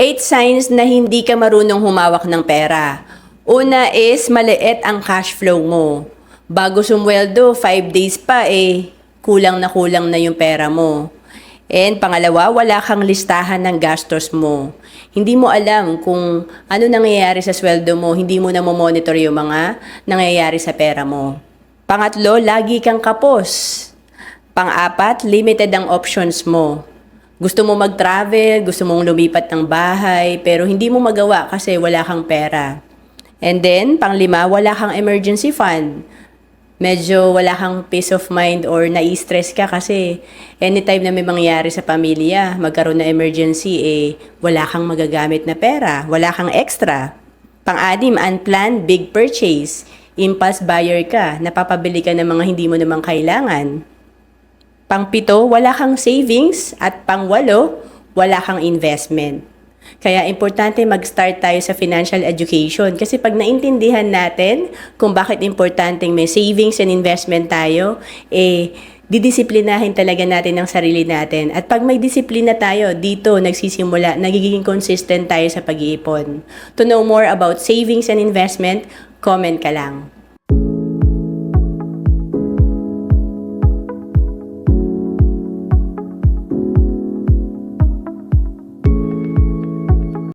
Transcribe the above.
Eight signs na hindi ka marunong humawak ng pera. Una is maliit ang cash flow mo. Bago sumweldo, 5 days pa eh, kulang na kulang na yung pera mo. And pangalawa, wala kang listahan ng gastos mo. Hindi mo alam kung ano nangyayari sa sweldo mo, hindi mo na monitor yung mga nangyayari sa pera mo. Pangatlo, lagi kang kapos. Pang-apat, limited ang options mo. Gusto mo mag-travel, gusto mong lumipat ng bahay, pero hindi mo magawa kasi wala kang pera. And then, panglima, wala kang emergency fund. Medyo wala kang peace of mind or nai-stress ka kasi anytime na may mangyari sa pamilya, magkaroon na emergency, eh, wala kang magagamit na pera, wala kang extra. Pang-anim, unplanned big purchase. Impulse buyer ka, napapabili ka ng mga hindi mo naman kailangan. Pangpito, wala kang savings at pangwalo, wala kang investment. Kaya importante mag-start tayo sa financial education kasi pag naintindihan natin kung bakit importanteng may savings and investment tayo, eh didisiplinahin talaga natin ang sarili natin. At pag may disiplina tayo, dito nagsisimula, nagiging consistent tayo sa pag-iipon. To know more about savings and investment, comment ka lang.